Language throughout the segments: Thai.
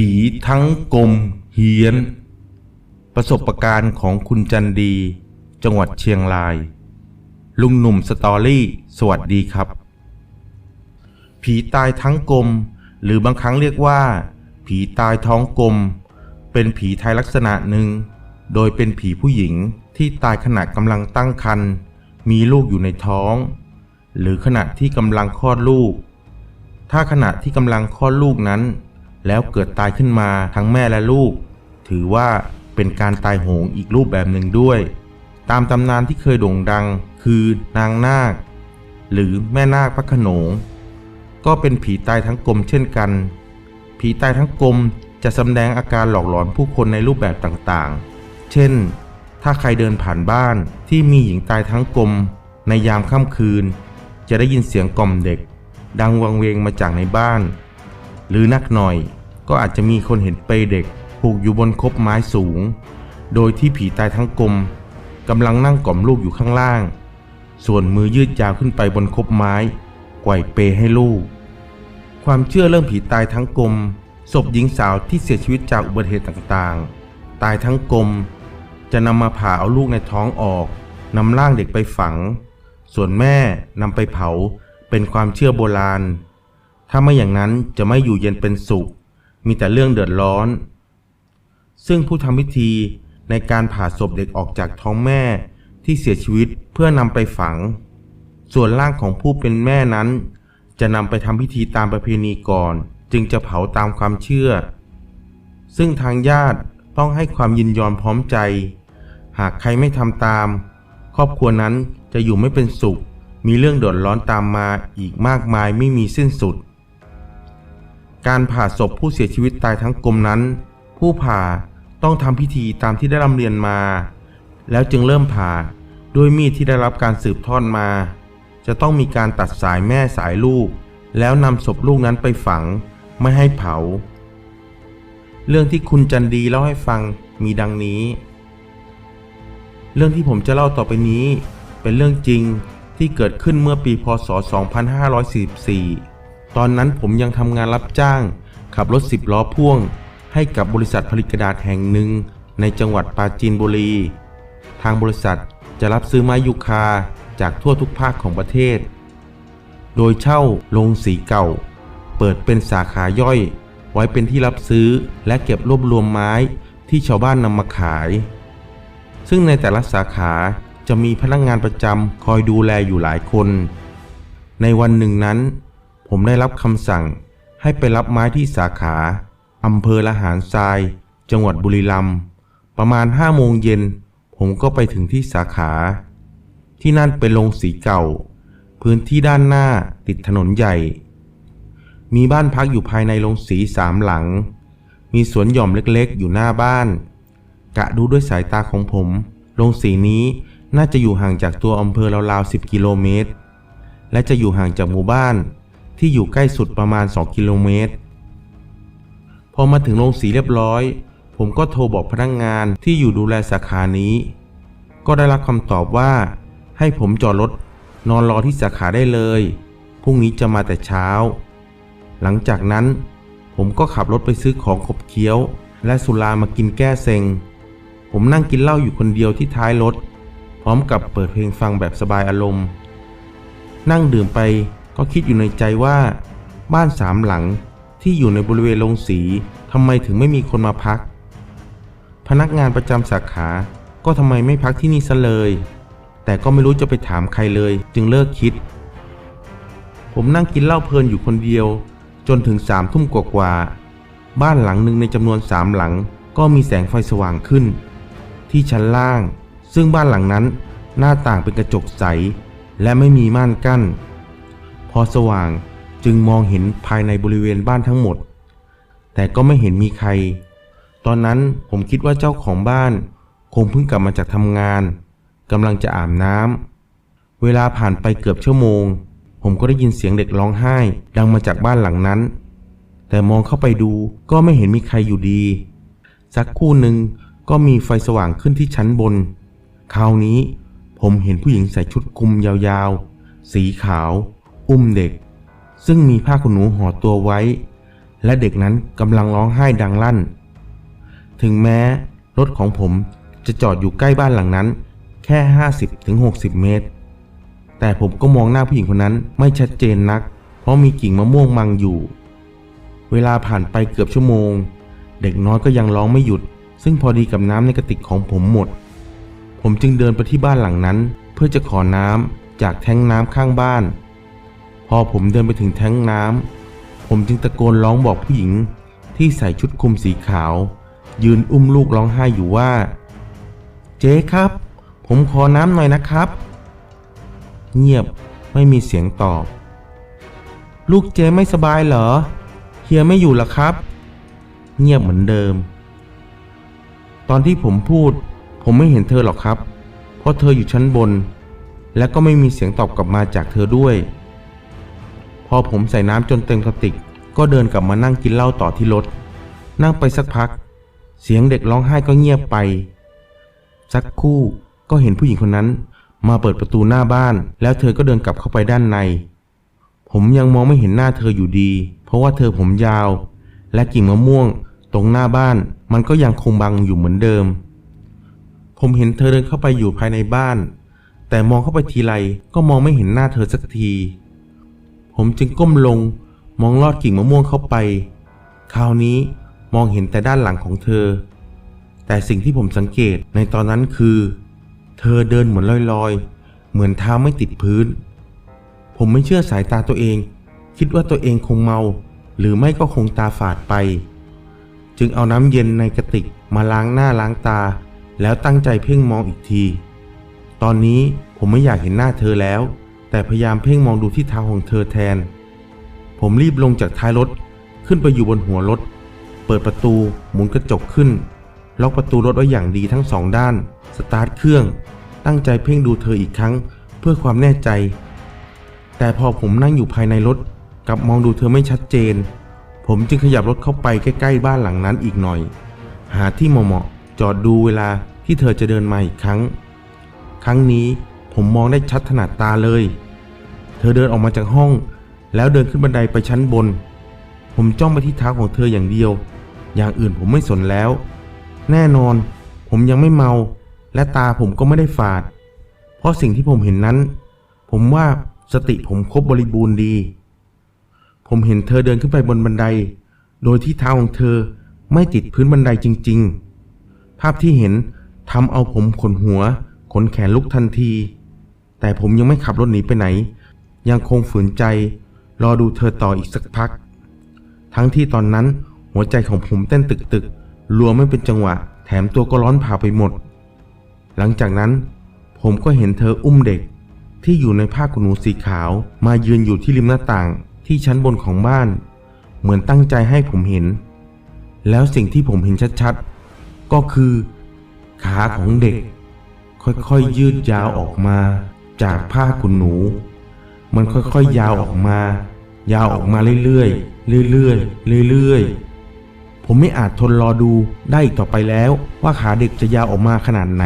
ผีทั้งกลมเฮียน ประสบการณ์ของคุณจันดี จังหวัดเชียงราย ลุงหนุ่มสตอรี่ สวัสดีครับ ผีตายทั้งกลม หรือบางครั้งเรียกว่า ผีตายท้องกลม เป็นผีไทยลักษณะหนึ่ง โดยเป็นผีผู้หญิงที่ตายขณะกำลังตั้งครรภ์มีลูกอยู่ในท้อง หรือขณะที่กำลังคลอดลูก ถ้าขณะที่กำลังคลอดลูกนั้น แล้วเกิดตายขึ้นมาทั้งแม่และลูก ถือว่าเป็นการตายโหงอีกรูปแบบหนึ่งด้วย ตามตำนานที่เคยโด่งดังคือนางนาค หรือแม่นาคพระโขนง ก็เป็นผีตายทั้งกลมเช่นกัน ผีตายทั้งกลมจะแสดงอาการหลอกหลอนผู้คนในรูปแบบต่างๆ เช่น ถ้าใครเดินผ่านบ้านที่มีหญิงตายทั้งกลมในยามค่ำคืน จะได้ยินเสียงกล่อมเด็ก ดังวังเวงมาจากในบ้าน หรือนักหน่อย ก็อาจจะมีคนเห็นเปเด็กผูกอยู่บนคบไม้สูง โดยที่ผีตายทั้งกลมกำลังนั่งกล่อมลูกอยู่ข้างล่าง ส่วนมือยืดยาวขึ้นไปบนคบไม้ไกวเปให้ลูก ความเชื่อเรื่องผีตายทั้งกลมศพหญิงสาวที่เสียชีวิตจากอุบัติเหตุต่างๆ ตายทั้งกลม จะนำมาผ่าเอาลูกในท้องออกนำร่างเด็กไปฝัง ส่วนแม่นำไปเผาเป็นความเชื่อโบราณ ถ้าไม่อย่างนั้นจะไม่อยู่เย็นเป็นสุข มีแต่เรื่องเดือดร้อน ซึ่งผู้ทำพิธีในการผ่าศพเด็กออกจากท้องแม่ที่เสียชีวิตเพื่อนำไปฝัง ส่วนร่างของผู้เป็นแม่นั้น จะนำไปทำพิธีตามประเพณีก่อน จึงจะเผาตามความเชื่อ ซึ่งทางญาติต้องให้ความยินยอมพร้อมใจ หากใครไม่ทำตาม ครอบครัวนั้นจะอยู่ไม่เป็นสุข มีเรื่องเดือดร้อนตามมาอีกมากมายไม่มีสิ้นสุด การผ่าศพผู้เสียชีวิตตายทั้งกลมนั้น ผู้ผ่าต้องทำพิธีตามที่ได้รำเรียนมา แล้วจึงเริ่มผ่าด้วยมีดที่ได้รับการสืบทอดมา จะต้องมีการตัดสายแม่สายลูก แล้วนำศพลูกนั้นไปฝังไม่ให้เผา เรื่องที่คุณจันดีเล่าให้ฟังมีดังนี้ เรื่องที่ผมจะเล่าต่อไปนี้ เป็นเรื่องจริงที่เกิดขึ้นเมื่อปีพศ 2544 ตอนนั้นผมยังทำงานรับจ้าง ขับรถสิบล้อพ่วง ให้กับบริษัทผลิตกระดาษแห่งหนึ่ง ในจังหวัดปราจีนบุรี ทางบริษัทจะรับซื้อไม้ยูคาจากทั่วทุกภาคของประเทศ โดยเช่าโรงสีเก่า เปิดเป็นสาขาย่อย ไว้เป็นที่รับซื้อและเก็บรวบรวมไม้ที่ชาวบ้านนำมาขาย ซึ่งในแต่ละสาขาจะมีพนักงานประจำคอยดูแลอยู่หลายคน ในวันหนึ่งนั้น ผมได้รับคำสั่งให้ไปรับไม้ที่สาขาอำเภอละหารทราย จังหวัดบุรีรัมย์ประมาณห้าโมงเย็น ผมก็ไปถึงที่สาขา ที่นั่นเป็นโรงสีเก่า พื้นที่ด้านหน้าติดถนนใหญ่ มีบ้านพักอยู่ภายในโรงสีสามหลัง มีสวนหย่อมเล็กๆ อยู่หน้าบ้าน กะดูด้วยสายตาของผมโรงสีนี้น่าจะอยู่ห่างจากตัวอำเภอราวๆ10 กิโลเมตร และจะอยู่ห่างจากหมู่บ้าน ที่อยู่ใกล้สุดประมาณ 2 กิโลเมตร พอมาถึงโรงสีเรียบร้อย ผมก็โทรบอกพนักงงานที่อยู่ดูแลสาขานี้ ก็ได้รับคำตอบว่า ให้ผมจอดรถนอนรอที่สาขาได้เลย พรุ่งนี้จะมาแต่เช้า หลังจากนั้น ผมก็ขับรถไปซื้อของขบเคี้ยว และสุรามากินแก้เซ็ง ผมนั่งกินเหล้าอยู่คนเดียวที่ท้ายรถ พร้อมกับเปิดเพลงฟังแบบสบายอารมณ์ นั่งดื่มไป ก็คิดอยู่ในใจว่าบ้านสามหลังที่อยู่ในบริเวณโรงสีทำไมถึงไม่มีคนมาพัก พนักงานประจำสาขาก็ทำไมไม่พักที่นี่ซะเลย แต่ก็ไม่รู้จะไปถามใครเลย จึงเลิกคิด ผมนั่งกินเหล้าเพลินอยู่คนเดียว จนถึงสามทุ่มกว่าๆบ้านหลังหนึ่งในจำนวนสามหลัง ก็มีแสงไฟสว่างขึ้น ที่ชั้นล่าง ซึ่งบ้านหลังนั้นหน้าต่างเป็นกระจกใส และไม่มีม่านกั้น อสว่างจึงมองเห็นภายในบริเวณบ้านทั้งหมด แต่ก็ไม่เห็นมีใคร ตอนนั้นผมคิดว่าเจ้าของบ้าน คงเพิ่งกลับมาจากทำงานกำลังจะอาบน้ำเวลาผ่านไปเกือบชั่วโมง ผมก็ได้ยินเสียงเด็กร้องไห้ ดังมาจากบ้านหลังนั้น แต่มองเข้าไปดูก็ไม่เห็นมีใครอยู่ดี สักครู่หนึ่งก็มีไฟสว่างขึ้นที่ชั้นบน คราวนี้ผมเห็นผู้หญิงใส่ชุดคลุมยาวๆ สีขาว อุ้มเด็ก ซึ่งมีผ้าขนหนูห่อตัวไว้ และเด็กนั้นกำลังร้องไห้ดังลั่น ถึงแม้รถของผมจะจอดอยู่ใกล้บ้านหลังนั้น แค่ 50-60 เมตร แต่ผมก็มองหน้าผู้หญิงคนนั้นไม่ชัดเจนนัก เพราะมีกิ่งมะม่วงมังอยู่ เวลาผ่านไปเกือบชั่วโมง เด็กน้อยก็ยังร้องไม่หยุด ซึ่งพอดีกับน้ำในกระติกของผมหมด ผมจึงเดินไปที่บ้านหลังนั้น เพื่อจะขอน้ำจากแท้งน้ำข้างบ้าน พอผมเดินไปถึงแท้งน้ำผมจึงตะโกนร้องบอกผู้หญิงที่ใส่ชุดคลุมสีขาว ยืนอุ้มลูกร้องไห้อยู่ว่า เจ๊ครับ ผมขอน้ำหน่อยนะครับ เงียบไม่มีเสียงตอบ ลูกเจ๊ไม่สบายเหรอเฮียไม่อยู่เหรอครับ เงียบเหมือนเดิม ตอนที่ผมพูด ผมไม่เห็นเธอหรอกครับ เพราะเธออยู่ชั้นบน และก็ไม่มีเสียงตอบกลับมาจากเธอด้วย พอผมใส่น้ำจนเต็มกระติก ก็เดินกลับมานั่งกินเหล้าต่อที่รถ นั่งไปสักพัก เสียงเด็กร้องไห้ก็เงียบไป สักคู่ก็เห็นผู้หญิงคนนั้น มาเปิดประตูหน้าบ้าน แล้วเธอก็เดินกลับเข้าไปด้านใน ผมยังมองไม่เห็นหน้าเธออยู่ดี เพราะว่าเธอผมยาว และกิ่งมะม่วง ตรงหน้าบ้าน มันก็ยังคงบังอยู่เหมือนเดิม ผมเห็นเธอเดินเข้าไปอยู่ภายในบ้าน แต่มองเข้าไปทีไรก็มองไม่เห็นหน้าเธอสักที ผมจึงก้มลงมองลอดกิ่งมะม่วงเข้าไป คราวนี้มองเห็นแต่ด้านหลังของเธอ แต่สิ่งที่ผมสังเกตในตอนนั้นคือ เธอเดินเหมือนลอยๆ เหมือนเท้าไม่ติดพื้น ผมไม่เชื่อสายตาตัวเอง คิดว่าตัวเองคงเมา หรือไม่ก็คงตาฝาดไป จึงเอาน้ำเย็นในกระติกมาล้างหน้าล้างตา แล้วตั้งใจเพ่งมองอีกที ตอนนี้ผมไม่อยากเห็นหน้าเธอแล้ว แต่พยายามเพ่งมองดูที่เท้าของเธอแทน ผมรีบลงจากท้ายรถขึ้นไปอยู่บนหัวรถ เปิดประตูหมุนกระจกขึ้น ล็อกประตูรถไว้อย่างดีทั้งสองด้าน สตาร์ทเครื่อง ตั้งใจเพ่งดูเธออีกครั้งเพื่อความแน่ใจ แต่พอผมนั่งอยู่ภายในรถกลับมองดูเธอไม่ชัดเจน ผมจึงขยับรถเข้าไปใกล้ ๆ บ้านหลังนั้นอีกหน่อย หาที่เหมาะๆจอดดูเวลาที่เธอจะเดินมาอีกครั้ง ครั้งนี้ผมมองได้ชัดถนัดตาเลย เธอเดินออกมาจากห้อง แล้วเดินขึ้นบันไดไปชั้นบน ผมจ้องไปที่เท้าของเธออย่างเดียว อย่างอื่นผมไม่สนแล้ว แน่นอน ผมยังไม่เมา และตาผมก็ไม่ได้ฝาด เพราะสิ่งที่ผมเห็นนั้น ผมว่าสติผมครบบริบูรณ์ดี ผมเห็นเธอเดินขึ้นไปบนบันได โดยที่เท้าของเธอไม่ติดพื้นบันไดจริง ๆ ภาพที่เห็นทำเอาผมขนหัว ขนแขนลุกทันที แต่ผมยังไม่ขับรถหนีไปไหน ยังคงฝืนใจ รอดูเธอต่ออีกสักพัก ทั้งที่ตอนนั้นหัวใจของผมเต้นตึกๆรัวไม่เป็นจังหวะ แถมตัวก็ร้อนเผาไปหมด หลังจากนั้น ผมก็เห็นเธออุ้มเด็ก ที่อยู่ในผ้าขนหนูสีขาว มายืนอยู่ที่ริมหน้าต่างที่ชั้นบนของบ้าน เหมือนตั้งใจให้ผมเห็น แล้วสิ่งที่ผมเห็นชัดๆ ก็คือ ขาของเด็ก ค่อยๆยืดยาวออกมาจากผ้าขนหนู มันค่อยๆยาวออกมา ยาวออกมาเรื่อยๆเรื่อยๆเรื่อยๆ ผมไม่อาจทนรอดูได้อีกต่อไปแล้วว่าขาเด็กจะยาวออกมาขนาดไหน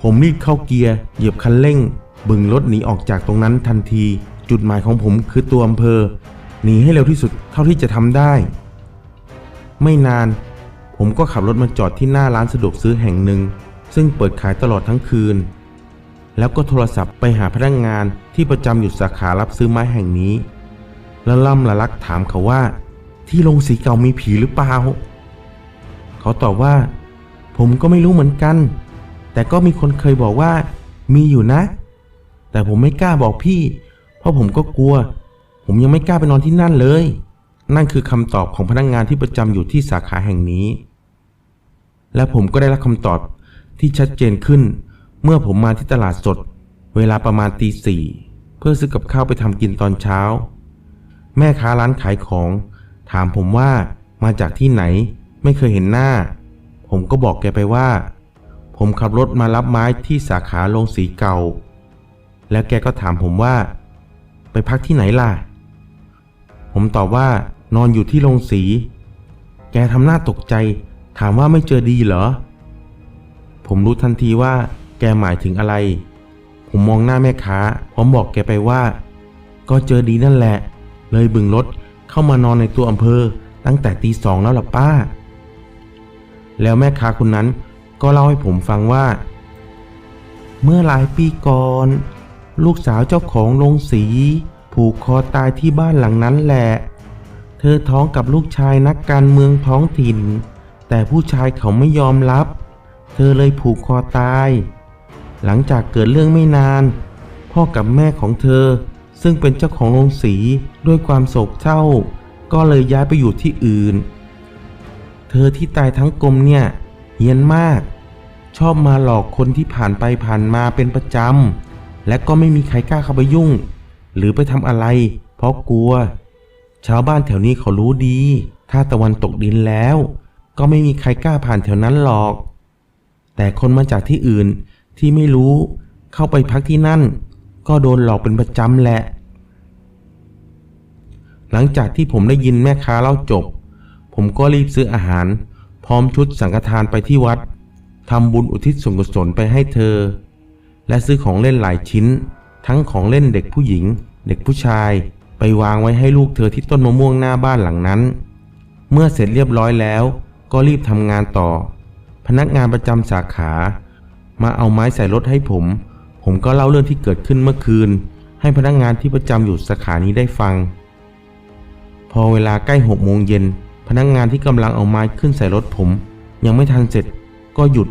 ผมรีบเข้าเกียร์เหยียบคันเร่ง บึงรถหนีออกจากตรงนั้นทันที จุดหมายของผมคือตัวอำเภอหนีให้เร็วที่สุดเท่าที่จะทำได้ ไม่นาน ผมก็ขับรถมาจอดที่หน้าร้านสะดวกซื้อแห่งหนึ่ง ซึ่งเปิดขายตลอดทั้งคืน แล้วก็โทรศัพท์ไปหาพนักงงานที่ประจำอยู่สาขารับซื้อไม้แห่งนี้ แล้วล่ำละลักถามเขาว่า ที่โรงสีเก่ามีผีหรือเปล่า เขาตอบว่า ผมก็ไม่รู้เหมือนกัน แต่ก็มีคนเคยบอกว่ามีอยู่นะ แต่ผมไม่กล้าบอกพี่ เพราะผมก็กลัว ผมยังไม่กล้าไปนอนที่นั่นเลย นั่นคือคำตอบของพนักงงานที่ประจำอยู่ที่สาขาแห่งนี้ และผมก็ได้รับคำตอบที่ชัดเจนขึ้น เมื่อผมมาที่ตลาดสด เวลาประมาณตีสี่เพื่อซื้อกับข้าวไปทำกินตอนเช้า แม่ค้าร้านขายของ ถามผมว่ามาจากที่ไหน ไม่เคยเห็นหน้า ผมก็บอกแกไปว่า ผมขับรถมารับไม้ที่สาขาโรงสีเก่า แล้วแกก็ถามผมว่า ไปพักที่ไหนล่ะ ผมตอบว่านอนอยู่ที่โรงสี แกทำหน้าตกใจ ถามว่าไม่เจอดีเหรอ ผมรู้ทันทีว่า แกหมายถึงอะไร ผมมองหน้าแม่ค้าพร้อมบอกแกไปว่า ก็เจอดีนั่นแหละ เลยบึงรถเข้ามานอนในตัวอำเภอตั้งแต่ตีสองแล้วล่ะป้า แล้วแม่ค้าคนนั้นก็เล่าให้ผมฟังว่า เมื่อหลายปีก่อน ลูกสาวเจ้าของโรงสี ผูกคอตายที่บ้านหลังนั้นแหละ เธอท้องกับลูกชายนักการเมืองท้องถิ่น แต่ผู้ชายเขาไม่ยอมรับ เธอเลยผูกคอตาย หลังจากเกิดเรื่องไม่นาน พ่อกับแม่ของเธอ ซึ่งเป็นเจ้าของโรงสีด้วยความโศกเศร้า ก็เลยย้ายไปอยู่ที่อื่น เธอที่ตายทั้งกลมเนี่ยเฮี้ยนมาก ชอบมาหลอกคนที่ผ่านไปผ่านมาเป็นประจำและก็ไม่มีใครกล้าเข้าไปยุ่ง หรือไปทำอะไร เพราะกลัว ชาวบ้านแถวนี้เขารู้ดี ถ้าตะวันตกดินแล้ว ก็ไม่มีใครกล้าผ่านแถวนั้นหรอก แต่คนมาจากที่อื่น ที่ไม่รู้เข้าไปพักที่นั่น ก็โดนหลอกเป็นประจำแหละ หลังจากที่ผมได้ยินแม่ค้าเล่าจบ ผมก็รีบซื้ออาหาร พร้อมชุดสังฆทานไปที่วัดทำบุญอุทิศส่วนกุศลไปให้เธอ และซื้อของเล่นหลายชิ้น ทั้งของเล่นเด็กผู้หญิง เด็กผู้ชาย ไปวางไว้ให้ลูกเธอที่ต้นมะม่วงหน้าบ้านหลังนั้น เมื่อเสร็จเรียบร้อยแล้ว ก็รีบทำงานต่อ พนักงานประจำสาขา มาเอาไม้ใส่รถให้ผม ผมก็เล่าเรื่องที่เกิดขึ้นเมื่อคืน ให้พนักงานที่ประจำอยู่สาขานี้ได้ฟัง พอเวลาใกล้หกโมงเย็นพนักงานที่กำลังเอาไม้ขึ้นใส่รถผม ยังไม่ทันเสร็จก็หยุด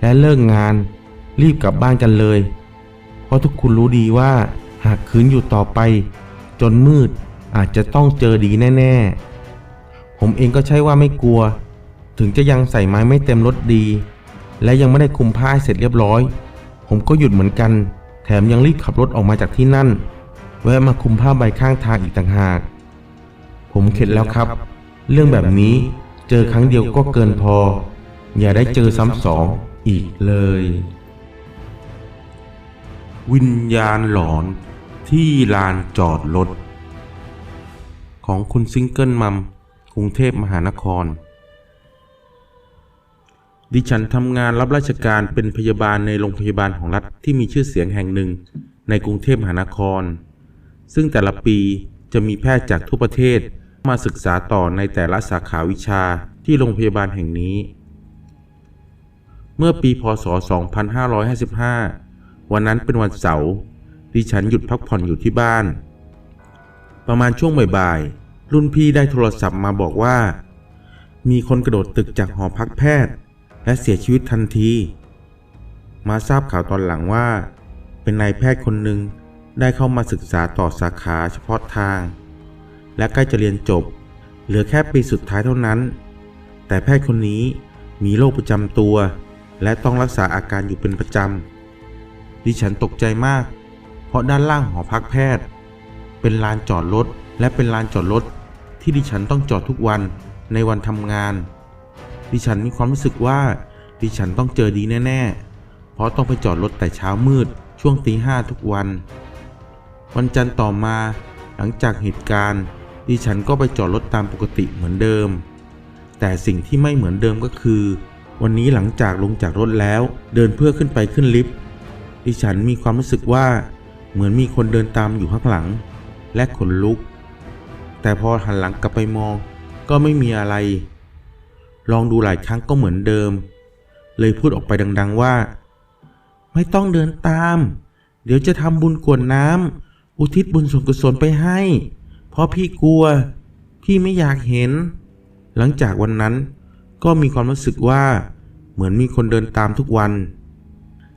และเลิกงานรีบกลับบ้านกันเลย เพราะทุกคุณรู้ดีว่าหากคืนอยู่ต่อไป จนมืดอาจจะต้องเจอดีแน่ ๆ ผมเองก็ใช่ว่าไม่กลัว ถึงจะยังใส่ไม้ไม่เต็มรถดี และยังไม่ได้คุมผ้าเสร็จเรียบร้อย ผมก็หยุดเหมือนกัน แถมยังรีบขับรถออกมาจากที่นั่น แวะมาคุมผ้าใบข้างทางอีกต่างหาก ผมเข็ดแล้วครับ เรื่องแบบนี้เจอครั้งเดียวก็เกินพอ อย่าได้เจอซ้ำสองอีกเลย วิญญาณหลอนที่ลานจอดรถของคุณซิงเกิลมัมกรุงเทพมหานคร ดิฉันทำงานรับราชการเป็นพยาบาลในโรงพยาบาลของรัฐที่มีชื่อเสียงแห่งหนึ่งในกรุงเทพมหานคร ซึ่งแต่ละปีจะมีแพทย์จากทั่วประเทศมาศึกษาต่อในแต่ละสาขาวิชาที่โรงพยาบาลแห่งนี้ เมื่อปีพศ 2555 วันนั้นเป็นวันเสาร์ดิฉันหยุดพักผ่อนอยู่ที่บ้าน ประมาณช่วงบ่ายๆรุ่นพี่ได้โทรศัพท์มาบอกว่า มีคนกระโดดตึกจากหอพักแพทย์ และเสียชีวิตทันที มาทราบข่าวตอนหลังว่า เป็นนายแพทย์คนหนึ่งได้เข้ามาศึกษาต่อสาขาเฉพาะทาง และใกล้จะเรียนจบ เหลือแค่ปีสุดท้ายเท่านั้น แต่แพทย์คนนี้มีโรคประจำตัว และต้องรักษาอาการอยู่เป็นประจำดิฉันตกใจมาก เพราะด้านล่างหอพักแพทย์ เป็นลานจอดรถและเป็นลานจอดรถที่ดิฉันต้องจอดทุกวันในวันทำงาน ดิฉันมีความรู้สึกว่าดิฉันต้องเจอดีแน่ๆ เพราะต้องไปจอดรถแต่เช้ามืดช่วงตีห้าทุกวัน วันจันทร์ต่อมาหลังจากเหตุการณ์ ดิฉันก็ไปจอดรถตามปกติเหมือนเดิม แต่สิ่งที่ไม่เหมือนเดิมก็คือ วันนี้หลังจากลงจากรถแล้วเดินเพื่อขึ้นไปขึ้นลิฟต์ดิฉันมีความรู้สึกว่าเหมือนมีคนเดินตามอยู่ข้างหลัง และขนลุก แต่พอหันหลังกลับไปมองก็ไม่มีอะไร ลองดูหลายครั้งก็เหมือนเดิม เลยพูดออกไปดัง ๆว่า ไม่ต้องเดินตาม เดี๋ยวจะทำบุญกวดน้ำอุทิศบุญส่วนกุศลไปให้ เพราะพี่กลัว พี่ไม่อยากเห็น หลังจากวันนั้นก็มีความรู้สึกว่า เหมือนมีคนเดินตามทุกวัน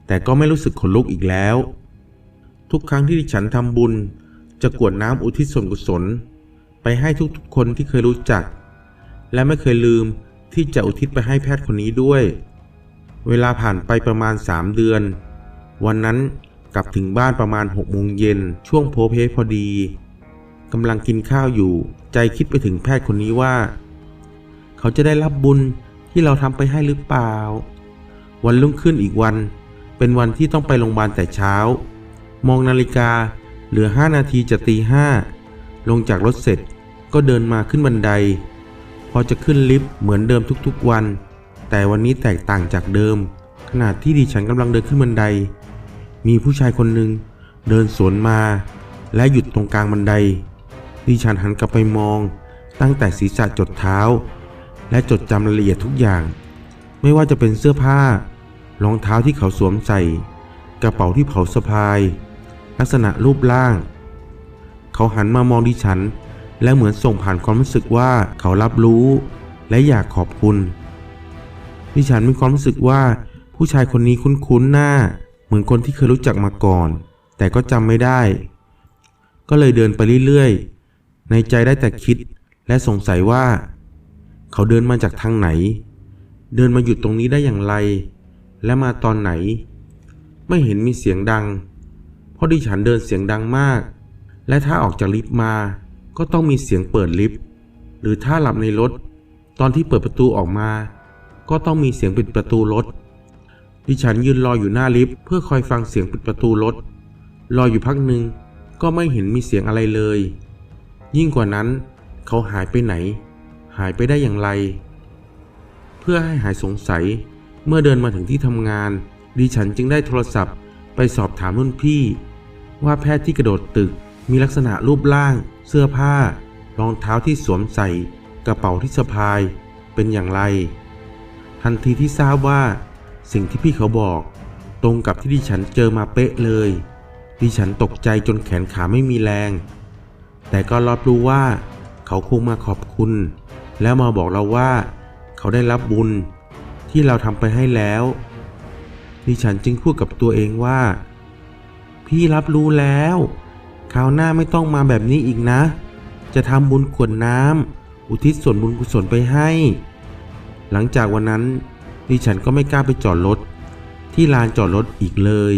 แต่ก็ไม่รู้สึกขนลุกอีกแล้ว ทุกครั้งที่ดิฉันทำบุญ จะกวดน้ำอุทิศส่วนกุศล ไปให้ทุกๆคนที่เคยรู้จัก และไม่เคยลืม ที่จะอุทิศไปให้แพทย์คนนี้ด้วย เวลาผ่านไปประมาณ 3 เดือน วันนั้นกลับถึงบ้านประมาณ6โมงเย็นช่วงโพเพพอดีกำลังกินข้าวอยู่ ใจคิดไปถึงแพทย์คนนี้ว่า เขาจะได้รับบุญที่เราทำไปให้หรือเปล่า วันรุ่งขึ้นอีกวัน เป็นวันที่ต้องไปโรงพยาบาลแต่เช้า มองนาฬิกาเหลือ 5 นาทีจะตีห้าลงจากรถเสร็จก็เดินมาขึ้นบันได พอจะขึ้นลิฟต์เหมือนเดิมทุกๆวัน แต่วันนี้แตกต่างจากเดิม ขณะที่ดิฉันกำลังเดินขึ้นบันได มีผู้ชายคนหนึ่งเดินสวนมา และหยุดตรงกลางบันได ดิฉันหันกลับไปมอง ตั้งแต่ศีรษะจดเท้า และจดจำรายละเอียดทุกอย่าง ไม่ว่าจะเป็นเสื้อผ้ารองเท้าที่เขาสวมใส่ กระเป๋าที่เขาสะพาย ลักษณะรูปร่าง เขาหันมามองดิฉัน และเหมือนส่งผ่านความรู้สึกว่าเขารับรู้ และอยากขอบคุณ ดิฉันมีความรู้สึกว่า ผู้ชายคนนี้คุ้นๆหน้า เหมือนคนที่เคยรู้จักมาก่อน แต่ก็จำไม่ได้ ก็เลยเดินไปเรื่อยๆ ในใจได้แต่คิดและสงสัยว่า เขาเดินมาจากทางไหน เดินมาหยุดตรงนี้ได้อย่างไร และมาตอนไหน ไม่เห็นมีเสียงดัง เพราะดิฉันเดินเสียงดังมาก และถ้าออกจากลิฟต์มา ก็ต้องมีเสียงเปิดลิฟต์หรือถ้าหลับในรถ ตอนที่เปิดประตูออกมา ก็ต้องมีเสียงปิดประตูรถ ดิฉันยืนรออยู่หน้าลิฟต์เพื่อคอยฟังเสียงปิดประตูรถ รออยู่พักหนึ่งก็ไม่เห็นมีเสียงอะไรเลย ยิ่งกว่านั้น เขาหายไปไหน หายไปได้อย่างไร เพื่อให้หายสงสัยเมื่อเดินมาถึงที่ทำงาน ดิฉันจึงได้โทรศัพท์ ไปสอบถามรุ่นพี่ ว่าแพทย์ที่กระโดดตึกมีลักษณะรูปร่าง เสื้อผ้ารองเท้าที่สวมใส่ กระเป๋าที่สะพายเป็นอย่างไร ทันทีที่ทราบว่า สิ่งที่พี่เขาบอก ตรงกับที่ดิฉันเจอมาเป๊ะเลย ดิฉันตกใจจนแขนขาไม่มีแรง แต่ก็รับรู้ว่า เขาคงมาขอบคุณ แล้วมาบอกเราว่า เขาได้รับบุญที่เราทำไปให้แล้ว ดิฉันจึงพูดกับตัวเองว่า พี่รับรู้แล้ว คราวหน้าไม่ต้องมาแบบนี้อีกนะ จะทำบุญขวดน้ำอุทิศส่วนบุญกุศลไปให้ หลังจากวันนั้นดิฉันก็ไม่กล้าไปจอดรถที่ลานจอดรถอีกเลย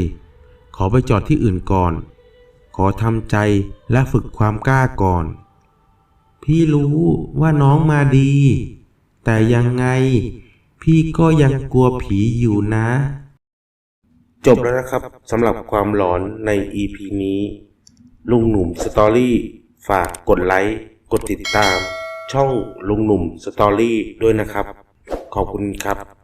ขอไปจอดที่อื่นก่อน ขอทำใจและฝึกความกล้าก่อน พี่รู้ว่าน้องมาดี แต่ยังไงพี่ก็ยังกลัวผีอยู่นะ จบแล้วนะครับสำหรับความหลอนใน EP นี้ ลุงหนุ่มสตอรี่ ฝากกดไลค์ กดติดตาม ช่องลุงหนุ่มสตอรี่ด้วยนะครับ ขอบคุณครับ